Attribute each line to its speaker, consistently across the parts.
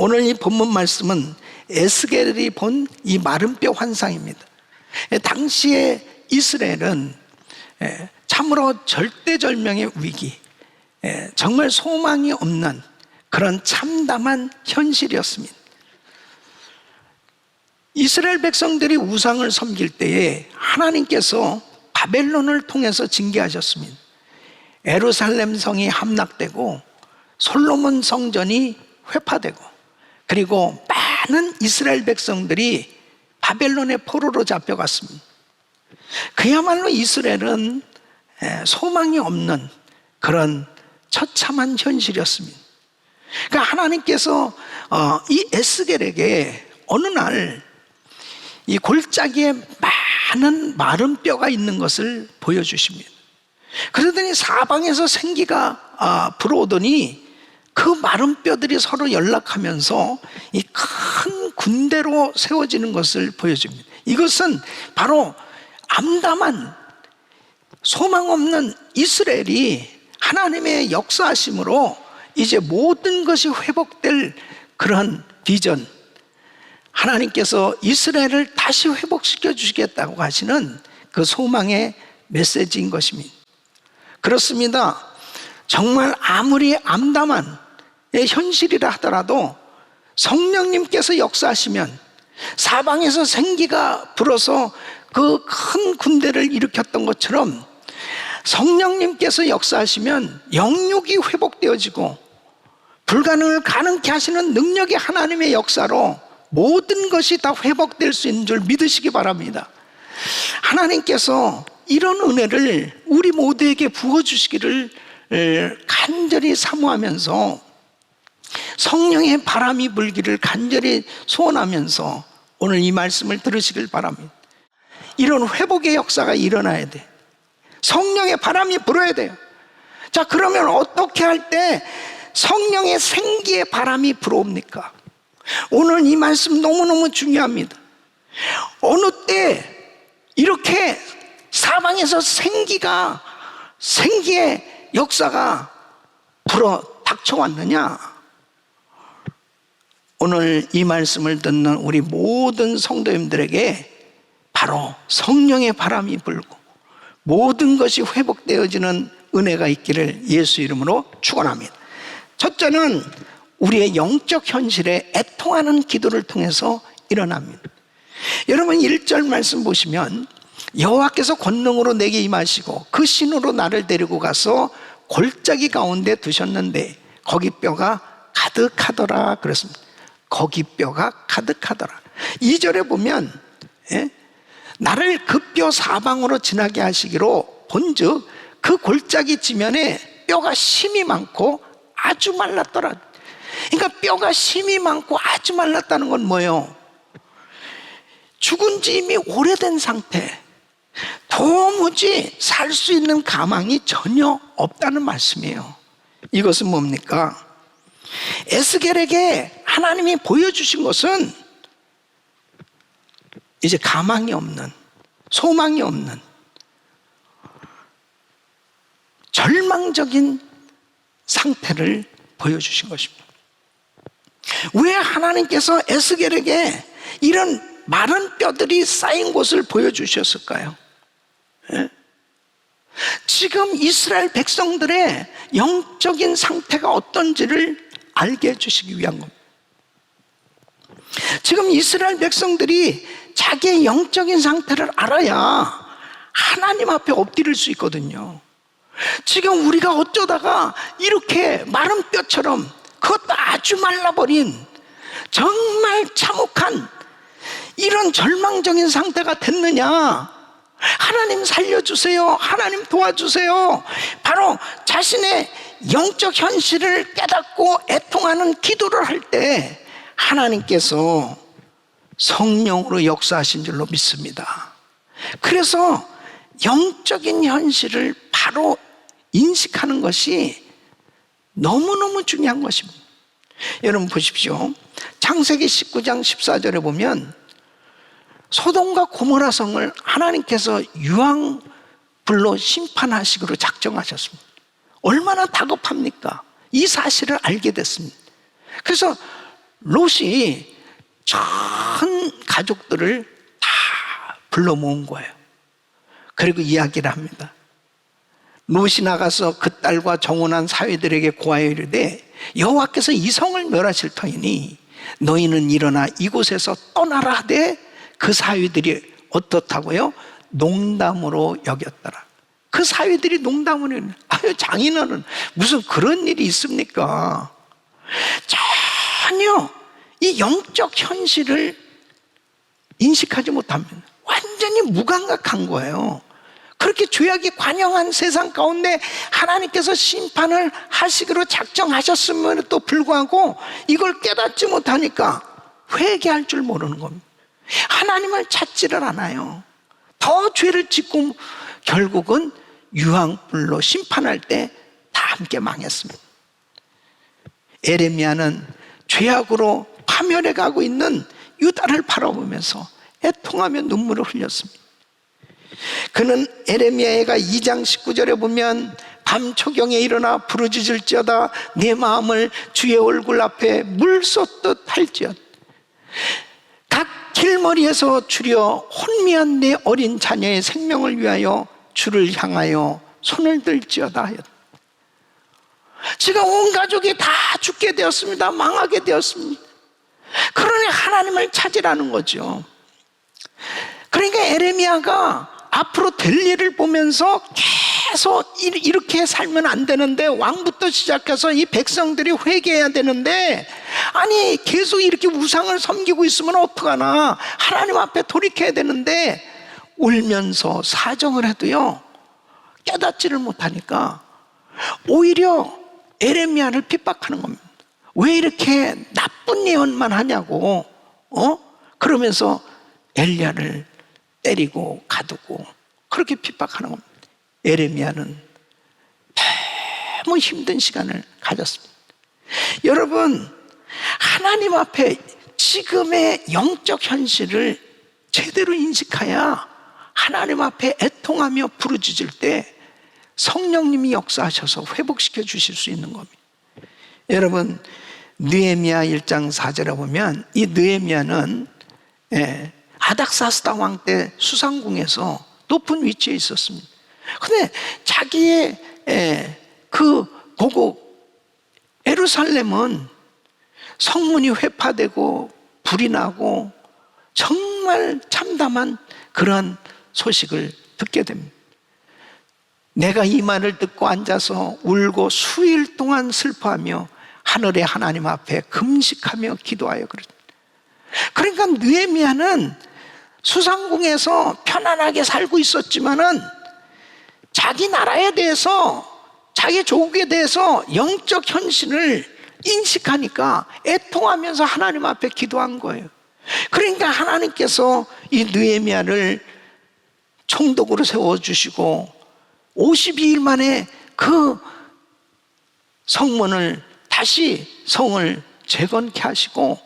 Speaker 1: 오늘 이 본문 말씀은 에스겔이 본 이 마른 뼈 환상입니다. 예, 당시에 이스라엘은 예, 참으로 절대절명의 위기, 예, 정말 소망이 없는 그런 참담한 현실이었습니다. 이스라엘 백성들이 우상을 섬길 때에 하나님께서 바벨론을 통해서 징계하셨습니다. 에루살렘 성이 함락되고 솔로몬 성전이 회파되고 그리고 많은 이스라엘 백성들이 바벨론의 포로로 잡혀갔습니다. 그야말로 이스라엘은 에, 소망이 없는 그런 처참한 현실이었습니다. 그러니까 하나님께서 어, 이 에스겔에게 어느 날 이 골짜기에 많은 마른 뼈가 있는 것을 보여주십니다. 그러더니 사방에서 생기가 아, 불어오더니 그 마른 뼈들이 서로 연락하면서 이 큰 군대로 세워지는 것을 보여줍니다. 이것은 바로 암담한 소망 없는 이스라엘이 하나님의 역사하심으로 이제 모든 것이 회복될 그런 비전, 하나님께서 이스라엘을 다시 회복시켜 주시겠다고 하시는 그 소망의 메시지인 것입니다. 그렇습니다. 정말 아무리 암담한 현실이라 하더라도 성령님께서 역사하시면 사방에서 생기가 불어서 그 큰 군대를 일으켰던 것처럼 성령님께서 역사하시면 영육이 회복되어지고 불가능을 가능케 하시는 능력이 하나님의 역사로 모든 것이 다 회복될 수 있는 줄 믿으시기 바랍니다. 하나님께서 이런 은혜를 우리 모두에게 부어주시기를 간절히 사모하면서 성령의 바람이 불기를 간절히 소원하면서 오늘 이 말씀을 들으시길 바랍니다. 이런 회복의 역사가 일어나야 돼. 성령의 바람이 불어야 돼요. 자, 그러면 어떻게 할 때 성령의 생기의 바람이 불어옵니까? 오늘 이 말씀 너무너무 중요합니다. 어느 때 이렇게 사방에서 생기가, 생기의 역사가 불어 닥쳐왔느냐? 오늘 이 말씀을 듣는 우리 모든 성도님들에게 바로 성령의 바람이 불고 모든 것이 회복되어지는 은혜가 있기를 예수 이름으로 축원합니다. 첫째는 우리의 영적 현실에 애통하는 기도를 통해서 일어납니다. 여러분 1절 말씀 보시면 여호와께서 권능으로 내게 임하시고 그 신으로 나를 데리고 가서 골짜기 가운데 두셨는데 거기 뼈가 가득하더라 그랬습니다. 거기 뼈가 가득하더라. 2절에 보면 예? 나를 그뼈 사방으로 지나게 하시기로 본즉 그 골짜기 지면에 뼈가 심이 많고 아주 말랐더라. 그러니까 뼈가 심이 많고 아주 말랐다는 건 뭐예요? 죽은 지 이미 오래된 상태. 도무지 살 수 있는 가망이 전혀 없다는 말씀이에요. 이것은 뭡니까? 에스겔에게 하나님이 보여주신 것은 이제 가망이 없는, 소망이 없는, 절망적인 상태를 보여주신 것입니다. 왜 하나님께서 에스겔에게 이런 마른 뼈들이 쌓인 곳을 보여주셨을까요? 예? 지금 이스라엘 백성들의 영적인 상태가 어떤지를 알게 해주시기 위한 겁니다. 지금 이스라엘 백성들이 자기의 영적인 상태를 알아야 하나님 앞에 엎드릴 수 있거든요. 지금 우리가 어쩌다가 이렇게 마른 뼈처럼 그것도 아주 말라버린 정말 참혹한 이런 절망적인 상태가 됐느냐? 하나님 살려주세요. 하나님 도와주세요. 바로 자신의 영적 현실을 깨닫고 애통하는 기도를 할 때 하나님께서 성령으로 역사하신 줄로 믿습니다. 그래서 영적인 현실을 바로 인식하는 것이 너무너무 중요한 것입니다. 여러분 보십시오. 창세기 19장 14절에 보면 소돔과 고모라 성을 하나님께서 유황 불로 심판하시기로 작정하셨습니다. 얼마나 다급합니까? 이 사실을 알게 됐습니다. 그래서 롯이 전 가족들을 다 불러 모은 거예요. 그리고 이야기를 합니다. 롯이 나가서 그 딸과 정혼한 사위들에게 고하여 이르되 여호와께서 이 성을 멸하실 터이니 너희는 일어나 이곳에서 떠나라 하되 그 사위들이 어떻다고요? 농담으로 여겼더라. 그 사위들이 농담으로 아유 장인어른 무슨 그런 일이 있습니까? 전혀 이 영적 현실을 인식하지 못합니다. 완전히 무감각한 거예요. 그렇게 죄악이 관영한 세상 가운데 하나님께서 심판을 하시기로 작정하셨음에도 불구하고 이걸 깨닫지 못하니까 회개할 줄 모르는 겁니다. 하나님을 찾지를 않아요. 더 죄를 짓고 결국은 유황불로 심판할 때 다 함께 망했습니다. 에레미야는 죄악으로 파멸해 가고 있는 유다를 바라보면서 애통하며 눈물을 흘렸습니다. 그는 에레미야가 2장 19절에 보면 밤 초경에 일어나 부르짖을지어다 내 마음을 주의 얼굴 앞에 물 쏟듯 할지어다. 각 길머리에서 주려 혼미한 내 어린 자녀의 생명을 위하여 주를 향하여 손을 들지어다 하였다. 지금 온 가족이 다 죽게 되었습니다. 망하게 되었습니다 그러니 하나님을 찾으라는 거죠 그러니까 에레미야가 앞으로 될 일을 보면서 계속 이- 이렇게 살면 안 되는데 왕부터 시작해서 이 백성들이 회개해야 되는데 아니 계속 이렇게 우상을 섬기고 있으면 어떡하나 하나님 앞에 돌이켜야 되는데 울면서 사정을 해도요 깨닫지를 못하니까 오히려 에레미야를 핍박하는 겁니다. 왜 이렇게 나쁜 예언만 하냐고, 어? 그러면서 엘리야를 때리고 가두고 그렇게 핍박하는 겁니다. 에레미야는 너무 힘든 시간을 가졌습니다. 여러분, 하나님 앞에 지금의 영적 현실을 제대로 인식해야 하나님 앞에 애통하며 부르짖을 때 성령님이 역사하셔서 회복시켜 주실 수 있는 겁니다. 여러분, 느헤미야 1장 4절에 보면 이 느헤미야는 예, 아닥사스다 왕 때 수상궁에서 높은 위치에 있었습니다. 근데 자기의 예, 그 고국 에루살렘은 성문이 회파되고 불이 나고 정말 참담한 그러한 소식을 듣게 됩니다. 내가 이 말을 듣고 앉아서 울고 수일 동안 슬퍼하며 하늘의 하나님 앞에 금식하며 기도하여 그랬다. 그러니까 느헤미야는 수상궁에서 편안하게 살고 있었지만은 자기 나라에 대해서 자기 조국에 대해서 영적 현실을 인식하니까 애통하면서 하나님 앞에 기도한 거예요. 그러니까 하나님께서 이 느헤미야를 총독으로 세워 주시고 52일 만에 그 성문을 다시 성을 재건케 하시고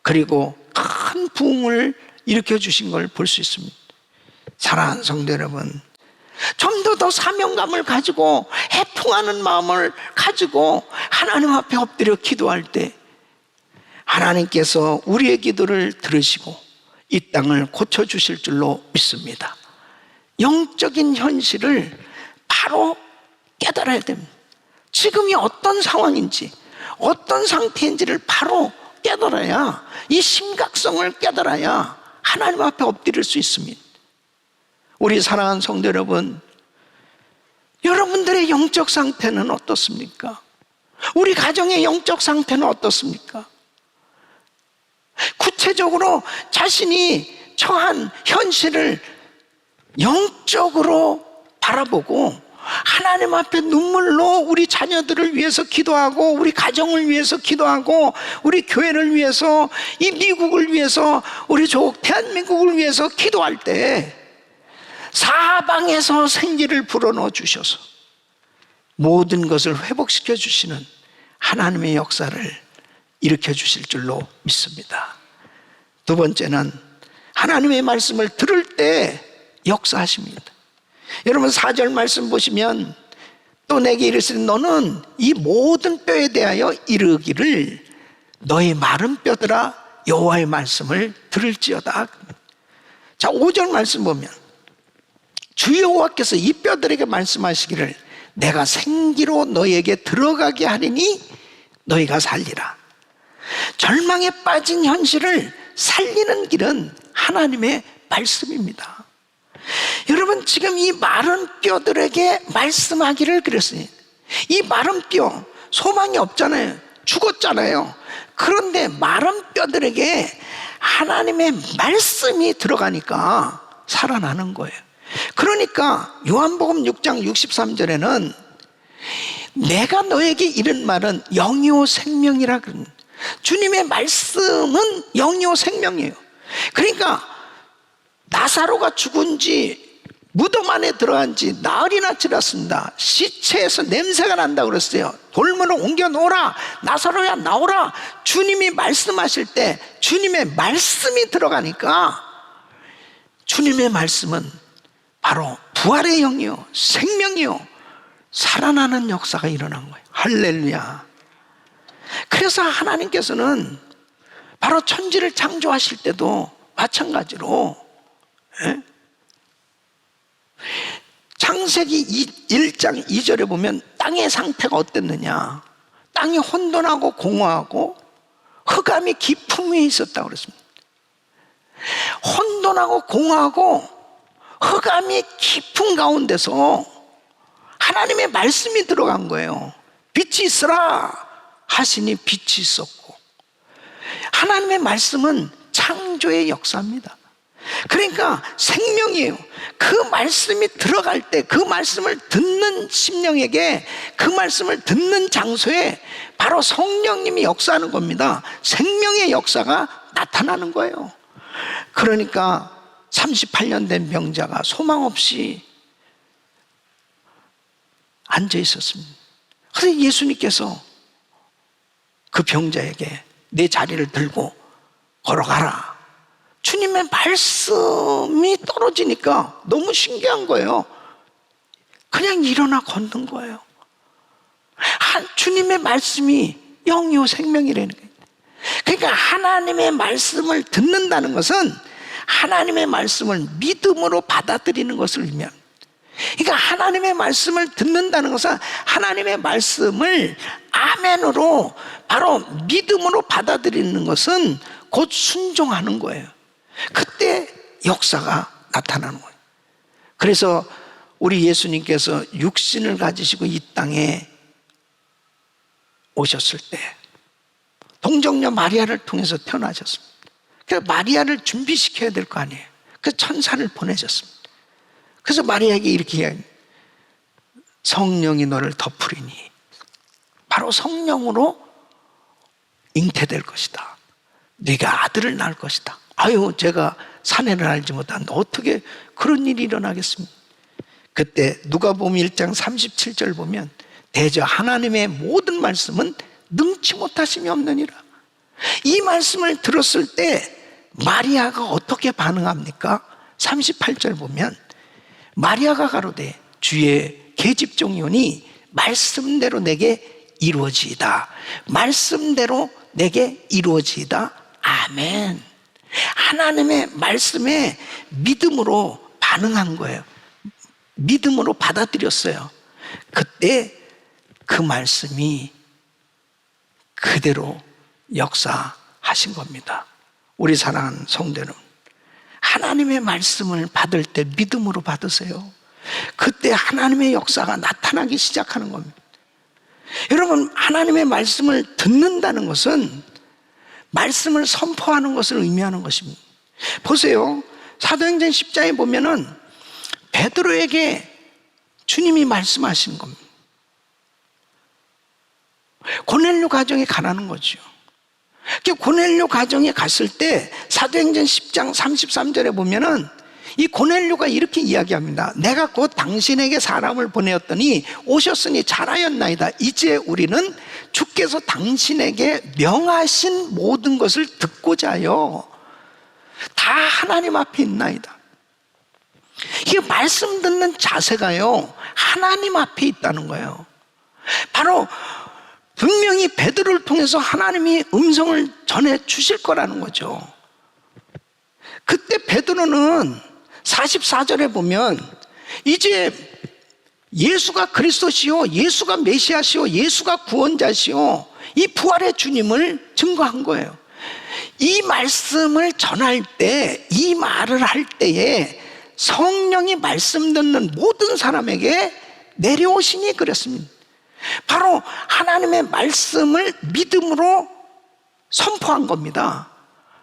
Speaker 1: 그리고 큰 부흥을 일으켜 주신 걸 볼 수 있습니다. 사랑하는 성도 여러분, 좀 더 더 사명감을 가지고 해통하는 마음을 가지고 하나님 앞에 엎드려 기도할 때 하나님께서 우리의 기도를 들으시고 이 땅을 고쳐 주실 줄로 믿습니다. 영적인 현실을 바로 깨달아야 됩니다. 지금이 어떤 상황인지, 어떤 상태인지를 바로 깨달아야, 이 심각성을 깨달아야 하나님 앞에 엎드릴 수 있습니다. 우리 사랑하는 성도 여러분, 여러분들의 영적 상태는 어떻습니까? 우리 가정의 영적 상태는 어떻습니까? 구체적으로 자신이 처한 현실을 영적으로 바라보고 하나님 앞에 눈물로 우리 자녀들을 위해서 기도하고 우리 가정을 위해서 기도하고 우리 교회를 위해서 이 미국을 위해서 우리 조국 대한민국을 위해서 기도할 때 사방에서 생기를 불어넣어 주셔서 모든 것을 회복시켜 주시는 하나님의 역사를 일으켜 주실 줄로 믿습니다. 두 번째는 하나님의 말씀을 들을 때 역사하십니다. 여러분 사절 말씀 보시면 또 내게 이르시니 너는 이 모든 뼈에 대하여 이르기를 너의 마른 뼈들아 여호와의 말씀을 들을지어다. 자, 5절 말씀 보면 주 여호와께서 이 뼈들에게 말씀하시기를 내가 생기로 너에게 들어가게 하리니 너희가 살리라. 절망에 빠진 현실을 살리는 길은 하나님의 말씀입니다. 여러분 지금 이 마른 뼈들에게 말씀하기를 그랬어요. 이 마른 뼈 소망이 없잖아요. 죽었잖아요. 그런데 마른 뼈들에게 하나님의 말씀이 들어가니까 살아나는 거예요. 그러니까 요한복음 6장 63절에는 내가 너에게 이른 말은 영이요 생명이라 그런 주님의 말씀은 영이요 생명이에요. 그러니까 나사로가 죽은 지 무덤 안에 들어간 지 나흘이나 지났습니다. 시체에서 냄새가 난다 그랬어요. 돌문을 옮겨 놓으라. 나사로야 나오라. 주님이 말씀하실 때 주님의 말씀이 들어가니까 주님의 말씀은 바로 부활의 영이요 생명이요 살아나는 역사가 일어난 거예요. 할렐루야. 그래서 하나님께서는 바로 천지를 창조하실 때도 마찬가지로 예? 창세기 1장 2절에 보면 땅의 상태가 어땠느냐? 땅이 혼돈하고 공허하고 흑암이 깊은 위에 있었다고 그랬습니다. 혼돈하고 공허하고 흑암이 깊은 가운데서 하나님의 말씀이 들어간 거예요. 빛이 있으라 하시니 빛이 있었고. 하나님의 말씀은 창조의 역사입니다 그러니까 생명이에요. 그 말씀이 들어갈 때 그 말씀을 듣는 심령에게 그 말씀을 듣는 장소에 바로 성령님이 역사하는 겁니다. 생명의 역사가 나타나는 거예요. 그러니까 38년 된 병자가 소망 없이 앉아 있었습니다. 그래서 예수님께서 그 병자에게 내 자리를 들고 걸어가라. 주님의 말씀이 떨어지니까 너무 신기한 거예요. 그냥 일어나 걷는 거예요. 한 주님의 말씀이 영이요 생명이라는 거예요. 그러니까 하나님의 말씀을 듣는다는 것은 하나님의 말씀을 믿음으로 받아들이는 것을 의미합니다. 그러니까 하나님의 말씀을 듣는다는 것은 하나님의 말씀을 아멘으로 바로 믿음으로 받아들이는 것은 곧 순종하는 거예요. 그때 역사가 나타나는 거예요. 그래서 우리 예수님께서 육신을 가지시고 이 땅에 오셨을 때 동정녀 마리아를 통해서 태어나셨습니다. 그래서 마리아를 준비시켜야 될 거 아니에요. 그 천사를 보내셨습니다. 그래서 마리아에게 이렇게. 성령이 너를 덮으리니 바로 성령으로 잉태될 것이다. 네가 아들을 낳을 것이다. 아유, 제가 사내를 알지 못한다. 어떻게 그런 일이 일어나겠습니까? 그때 누가 보면 1장 37절 보면 대저 하나님의 모든 말씀은 능치 못하심이 없느니라. 이 말씀을 들었을 때 마리아가 어떻게 반응합니까? 38절 보면 마리아가 가로되 주의 계집종이오니 말씀대로 내게 이루어지이다. 말씀대로 내게 이루어지이다. 아멘. 하나님의 말씀에 믿음으로 반응한 거예요. 믿음으로 받아들였어요. 그때 그 말씀이 그대로 역사하신 겁니다. 우리 사랑하는 성대는 하나님의 말씀을 받을 때 믿음으로 받으세요. 그때 하나님의 역사가 나타나기 시작하는 겁니다. 여러분, 하나님의 말씀을 듣는다는 것은 말씀을 선포하는 것을 의미하는 것입니다. 보세요. 사도행전 10장에 보면은 베드로에게 주님이 말씀하신 겁니다. 고넬료 가정에 가라는 거죠. 그 고넬료 가정에 갔을 때 사도행전 10장 33절에 보면은 이 고넬료가 이렇게 이야기합니다. 내가 곧 당신에게 사람을 보내었더니 오셨으니 잘하였나이다. 이제 우리는 주께서 당신에게 명하신 모든 것을 듣고자요. 다 하나님 앞에 있나이다. 이 말씀 듣는 자세가요, 하나님 앞에 있다는 거예요. 바로 분명히 베드로를 통해서 하나님이 음성을 전해 주실 거라는 거죠. 그때 베드로는 44절에 보면 이제 예수가 그리스도시요, 예수가 메시아시요, 예수가 구원자시요, 이 부활의 주님을 증거한 거예요. 이 말씀을 전할 때, 이 말을 할 때에 성령이 말씀 듣는 모든 사람에게 내려오시니 그랬습니다. 바로 하나님의 말씀을 믿음으로 선포한 겁니다.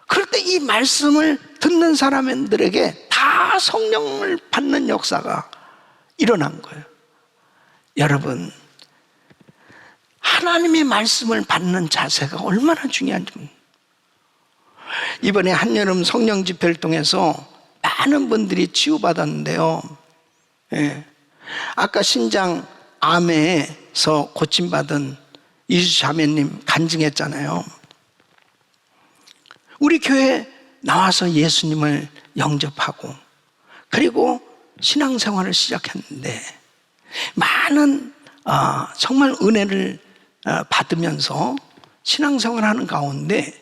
Speaker 1: 그럴 때 이 말씀을 듣는 사람들에게 다 성령을 받는 역사가 일어난 거예요. 여러분, 하나님의 말씀을 받는 자세가 얼마나 중요한지. 이번에 한여름 성령 집회를 통해서 많은 분들이 치유받았는데요. 예. 아까 신장 암에서 고침받은 이수 자매님 간증했잖아요. 우리 교회 나와서 예수님을 영접하고 그리고 신앙생활을 시작했는데 많은 어, 정말 은혜를 어, 받으면서 신앙생활하는 가운데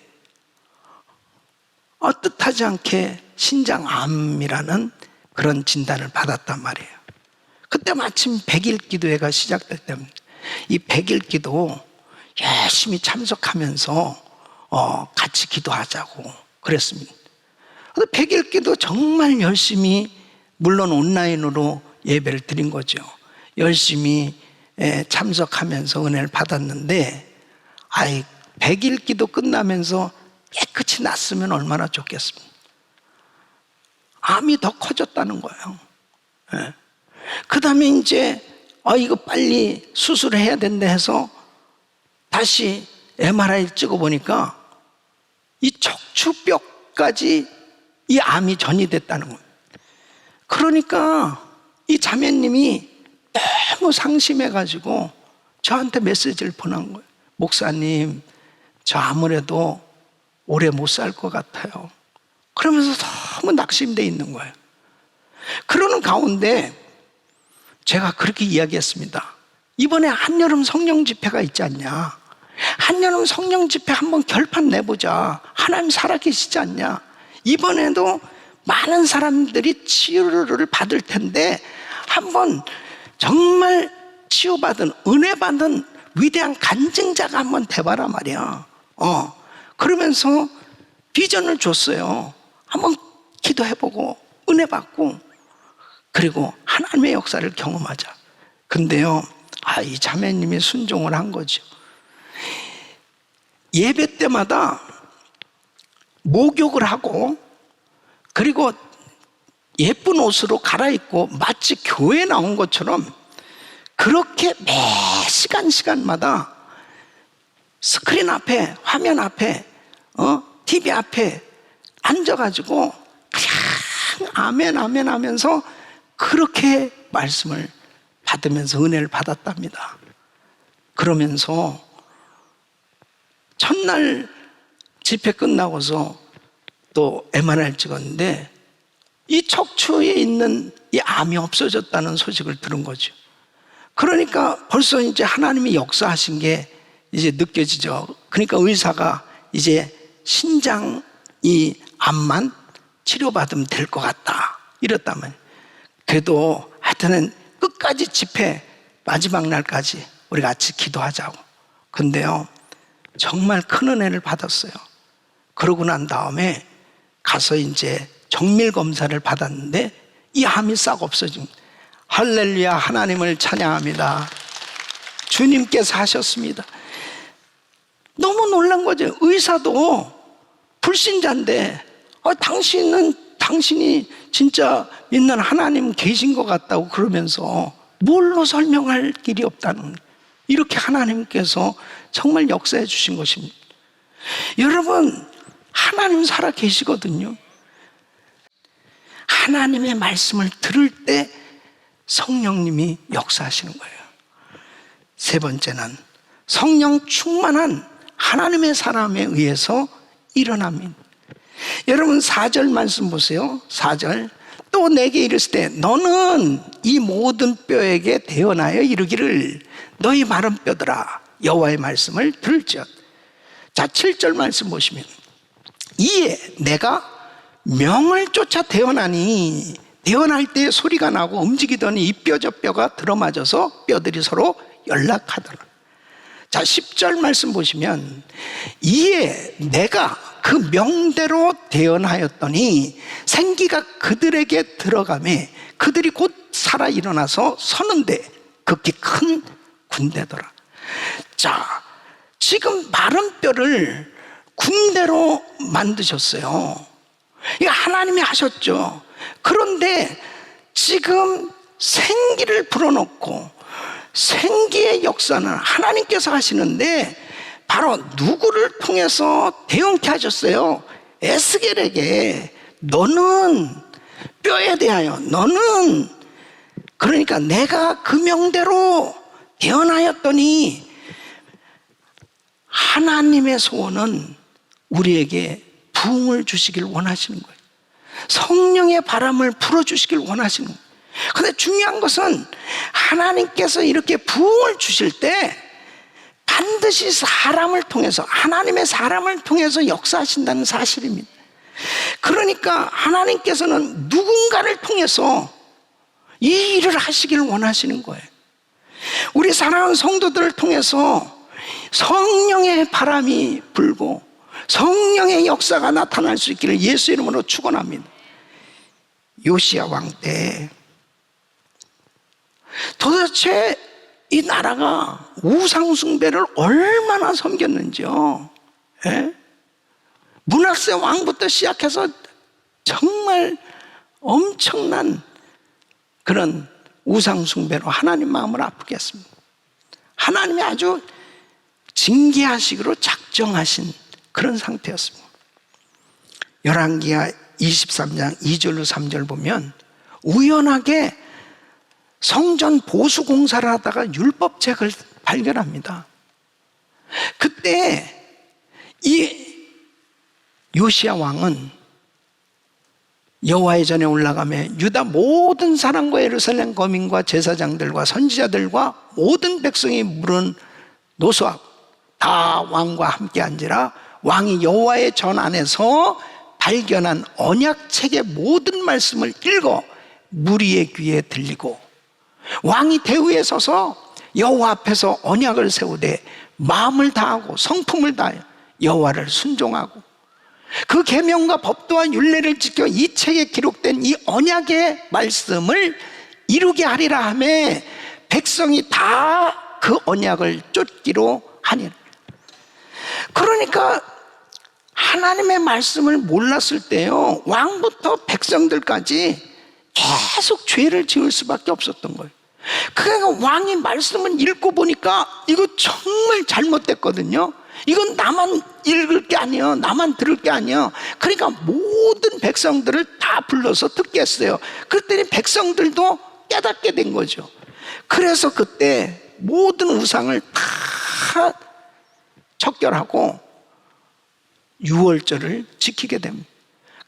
Speaker 1: 어, 뜻하지 않게 신장암이라는 그런 진단을 받았단 말이에요. 그때 마침 100일 기도회가 시작됐답니다. 이 100일 기도 열심히 참석하면서 어, 같이 기도하자고 그랬습니다. 100일 기도 정말 열심히 물론 온라인으로 예배를 드린 거죠. 열심히 예, 참석하면서 은혜를 받았는데 아이 100일 기도 끝나면서 깨끗이 났으면 얼마나 좋겠습니까? 암이 더 커졌다는 거예요. 예. 그 다음에 이제, 아, 이거 빨리 수술을 해야 된다 해서 다시 MRI 찍어보니까 이 척추뼈까지 이 암이 전이 됐다는 거예요. 그러니까 이 자매님이 너무 상심해가지고 저한테 메시지를 보낸 거예요. 목사님, 저 아무래도 오래 못 살 것 같아요. 그러면서 너무 낙심돼 있는 거예요. 그러는 가운데 제가 그렇게 이야기했습니다. 이번에 한여름 성령 집회가 있지 않냐? 한여름 성령 집회 한번 결판 내보자. 하나님 살아계시지 않냐? 이번에도 많은 사람들이 치유를 받을 텐데 한번 정말 치유받은 은혜 받은 위대한 간증자가 한번 돼봐라 말이야. 어 그러면서 비전을 줬어요. 한번 기도해보고 은혜 받고 그리고 하나님의 역사를 경험하자. 근데요, 아, 이 자매님이 순종을 한 거죠. 예배 때마다 목욕을 하고 그리고 예쁜 옷으로 갈아입고 마치 교회 나온 것처럼 그렇게 매 시간 시간마다 스크린 앞에 화면 앞에 어 TV 앞에 앉아가지고 그냥 아멘 아멘 하면서 그렇게 말씀을 받으면서 은혜를 받았답니다. 그러면서 첫날 집회 끝나고서 또 MRI를 찍었는데 이 척추에 있는 이 암이 없어졌다는 소식을 들은 거죠. 그러니까 벌써 이제 하나님이 역사하신 게 이제 느껴지죠. 그러니까 의사가 이제 신장 이 암만 치료받으면 될 것 같다. 이랬다면. 그래도 하여튼은 끝까지 집회 마지막 날까지 우리 같이 기도하자고. 근데요, 정말 큰 은혜를 받았어요. 그러고 난 다음에 가서 이제 정밀 검사를 받았는데 이 암이 싹 없어집니다. 할렐루야 하나님을 찬양합니다. 주님께서 하셨습니다. 너무 놀란 거죠. 의사도 불신자인데 아, 당신은 당신이 진짜 믿는 하나님 계신 것 같다고 그러면서 뭘로 설명할 길이 없다는 이렇게 하나님께서 정말 역사해 주신 것입니다. 여러분 하나님 살아 계시거든요. 하나님의 말씀을 들을 때 성령님이 역사하시는 거예요. 세 번째는 성령 충만한 하나님의 사람에 의해서 일어납니다. 여러분 4절 말씀 보세요. 4절. 또 내게 이르실 때 너는 이 모든 뼈에게 대언하여 이르기를 너희 마른 뼈들아 여호와의 말씀을 들을지어다. 자, 7절 말씀 보시면 이에 내가 명을 쫓아 대언하니 대언할 때 소리가 나고 움직이더니 이 뼈 저 뼈가 들어맞아서 뼈들이 서로 연락하더라. 자, 10절 말씀 보시면 이에 내가 그 명대로 대언하였더니 생기가 그들에게 들어가매 그들이 곧 살아 일어나서 서는데 극히 큰 군대더라. 자, 지금 마른 뼈를 군대로 만드셨어요. 이거 하나님이 하셨죠. 그런데 지금 생기를 불어넣고 생기의 역사는 하나님께서 하시는데 바로 누구를 통해서 대응케 하셨어요? 에스겔에게 너는 뼈에 대하여 너는 그러니까 내가 그 명대로 대언하였더니 하나님의 소원은 우리에게 부흥을 주시길 원하시는 거예요. 성령의 바람을 불어 주시길 원하시는 거예요. 근데 중요한 것은 하나님께서 이렇게 부흥을 주실 때 반드시 사람을 통해서 하나님의 사람을 통해서 역사하신다는 사실입니다. 그러니까 하나님께서는 누군가를 통해서 이 일을 하시길 원하시는 거예요. 우리 사랑하는 성도들을 통해서 성령의 바람이 불고 성령의 역사가 나타날 수 있기를 예수 이름으로 축원합니다. 요시야 왕 때 도대체 이 나라가 우상숭배를 얼마나 섬겼는지요. 예? 문학세 왕부터 시작해서 정말 엄청난 그런 우상숭배로 하나님 마음을 아프게 했습니다. 하나님이 아주 징계하시기로 작정하신 그런 상태였습니다. 열왕기하 23장 2절로 3절 보면 우연하게 성전 보수 공사를 하다가 율법책을 발견합니다. 그때 이 요시야 왕은 여호와의 전에 올라가며 유다 모든 사람과 예루살렘 거민과 제사장들과 선지자들과 모든 백성이 물은 노수하고 다 왕과 함께 앉으라 왕이 여호와의 전 안에서 발견한 언약책의 모든 말씀을 읽어 무리의 귀에 들리고 왕이 대우에 서서 여호와 앞에서 언약을 세우되 마음을 다하고 성품을 다하여 여호와를 순종하고 그 계명과 법도와 율례를 지켜 이 책에 기록된 이 언약의 말씀을 이루게 하리라 하매 백성이 다 그 언약을 쫓기로 하니라. 그러니까 하나님의 말씀을 몰랐을 때요 왕부터 백성들까지 계속 죄를 지을 수밖에 없었던 거예요. 그러니까 왕이 말씀을 읽고 보니까 이거 정말 잘못됐거든요. 이건 나만 읽을 게 아니에요. 나만 들을 게 아니에요. 그러니까 모든 백성들을 다 불러서 듣게 했어요. 그랬더니 백성들도 깨닫게 된 거죠. 그래서 그때 모든 우상을 다 척결하고 유월절을 지키게 됩니다.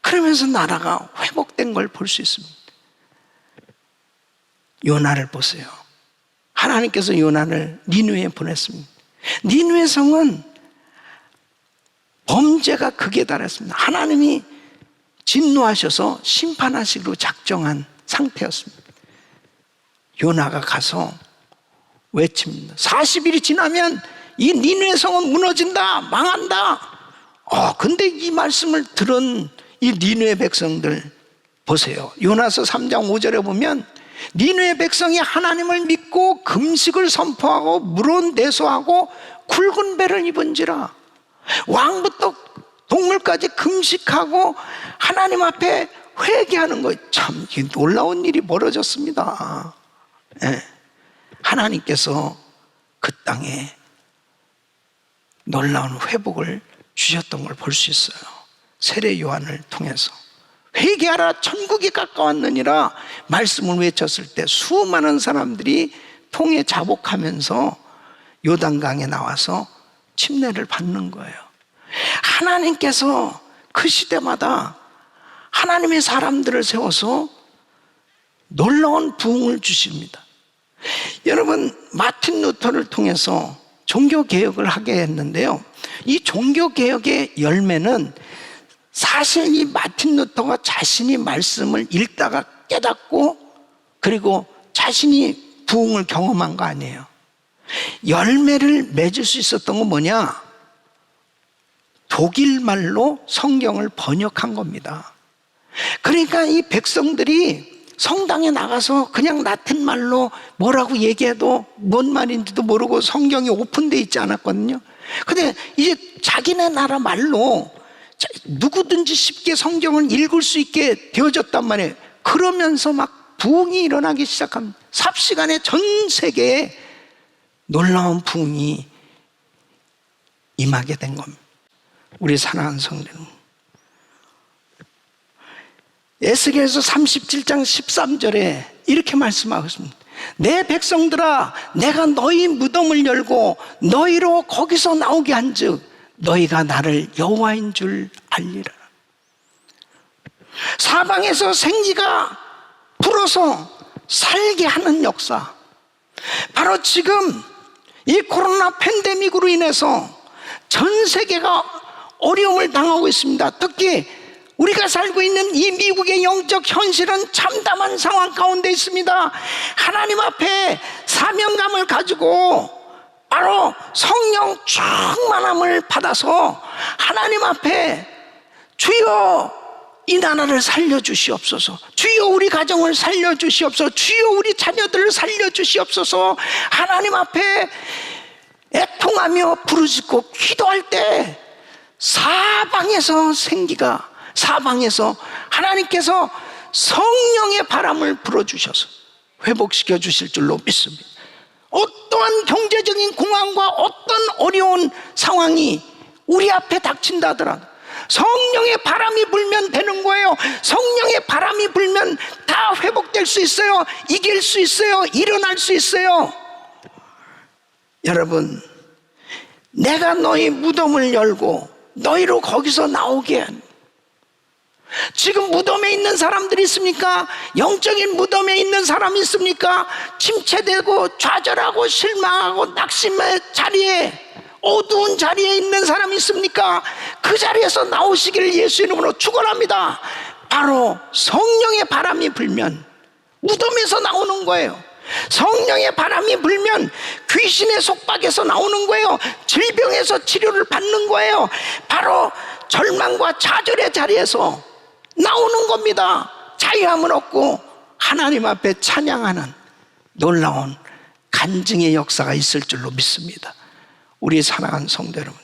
Speaker 1: 그러면서 나라가 회복된 걸 볼 수 있습니다. 요나를 보세요. 하나님께서 요나를 니누에 보냈습니다. 니누의 성은 범죄가 극에 달했습니다. 하나님이 진노하셔서 심판하시기로 작정한 상태였습니다. 요나가 가서 외칩니다. 40일이 지나면 이 니누의 성은 무너진다, 망한다. 어, 근데 이 말씀을 들은 이 니누의 백성들 보세요. 요나서 3장 5절에 보면 니누의 백성이 하나님을 믿고 금식을 선포하고 물은 대소하고 굵은 배를 입은지라 왕부터 동물까지 금식하고 하나님 앞에 회개하는 거참 놀라운 일이 벌어졌습니다. 예. 하나님께서 그 땅에 놀라운 회복을 주셨던 걸 볼 수 있어요. 세례 요한을 통해서. 회개하라 천국이 가까웠느니라 말씀을 외쳤을 때 수많은 사람들이 통에 자복하면서 요단강에 나와서 침례를 받는 거예요. 하나님께서 그 시대마다 하나님의 사람들을 세워서 놀라운 부흥을 주십니다. 여러분, 마틴 루터를 통해서 종교 개혁을 하게 했는데요. 이 종교 개혁의 열매는 사실 이 마틴 루터가 자신이 말씀을 읽다가 깨닫고 그리고 자신이 부흥을 경험한 거 아니에요. 열매를 맺을 수 있었던 건 뭐냐? 독일 말로 성경을 번역한 겁니다. 그러니까 이 백성들이 성당에 나가서 그냥 라틴 말로 뭐라고 얘기해도 뭔 말인지도 모르고 성경이 오픈돼 있지 않았거든요. 근데 이제 자기네 나라 말로 자- 누구든지 쉽게 성경을 읽을 수 있게 되어졌단 말이에요. 그러면서 막 부흥이 일어나기 시작합니다. 삽시간에 전 세계에 놀라운 부흥이 임하게 된 겁니다. 우리 사랑하는 성도는 에스겔서 37장 13절에 이렇게 말씀하고 있습니다. 내 백성들아 내가 너희 무덤을 열고 너희로 거기서 나오게 한즉 너희가 나를 여호와인 줄 알리라. 사방에서 생기가 불어서 살게 하는 역사. 바로 지금 이 코로나 팬데믹으로 인해서 전 세계가 어려움을 당하고 있습니다. 특히 우리가 살고 있는 이 미국의 영적 현실은 참담한 상황 가운데 있습니다. 하나님 앞에 사명감을 가지고 바로 성령 충만함을 받아서 하나님 앞에 주여 이 나라를 살려주시옵소서. 주여 우리 가정을 살려주시옵소서. 주여 우리 자녀들을 살려주시옵소서. 하나님 앞에 애통하며 부르짖고 기도할 때 사방에서 생기가 사방에서 하나님께서 성령의 바람을 불어주셔서 회복시켜 주실 줄로 믿습니다. 어떠한 경제적인 공황과 어떤 어려운 상황이 우리 앞에 닥친다 하더라도 성령의 바람이 불면 되는 거예요. 성령의 바람이 불면 다 회복될 수 있어요. 이길 수 있어요. 일어날 수 있어요. 여러분, 내가 너희 무덤을 열고 너희로 거기서 나오게 한 지금 무덤에 있는 사람들이 있습니까? 영적인 무덤에 있는 사람이 있습니까? 침체되고 좌절하고 실망하고 낙심의 자리에 어두운 자리에 있는 사람이 있습니까? 그 자리에서 나오시기를 예수 이름으로 축원합니다. 바로 성령의 바람이 불면 무덤에서 나오는 거예요. 성령의 바람이 불면 귀신의 속박에서 나오는 거예요. 질병에서 치료를 받는 거예요. 바로 절망과 좌절의 자리에서 나오는 겁니다. 자유함을 얻고 하나님 앞에 찬양하는 놀라운 간증의 역사가 있을 줄로 믿습니다. 우리 사랑하는 성도 여러분.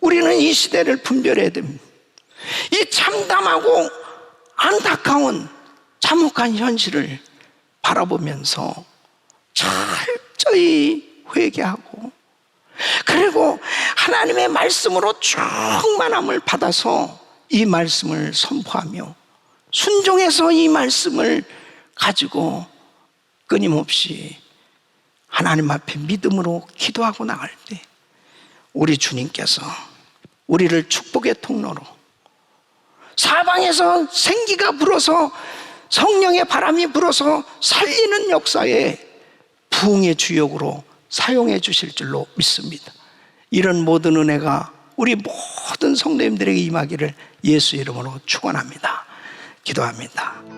Speaker 1: 우리는 이 시대를 분별해야 됩니다. 이 참담하고 안타까운 참혹한 현실을 바라보면서 철저히 회개하고 그리고 하나님의 말씀으로 충만함을 받아서 이 말씀을 선포하며 순종해서 이 말씀을 가지고 끊임없이 하나님 앞에 믿음으로 기도하고 나갈 때 우리 주님께서 우리를 축복의 통로로 사방에서 생기가 불어서 성령의 바람이 불어서 살리는 역사에 부흥의 주역으로 사용해 주실 줄로 믿습니다. 이런 모든 은혜가 우리 모든 성도님들에게 임하기를 예수 이름으로 축원합니다. 기도합니다.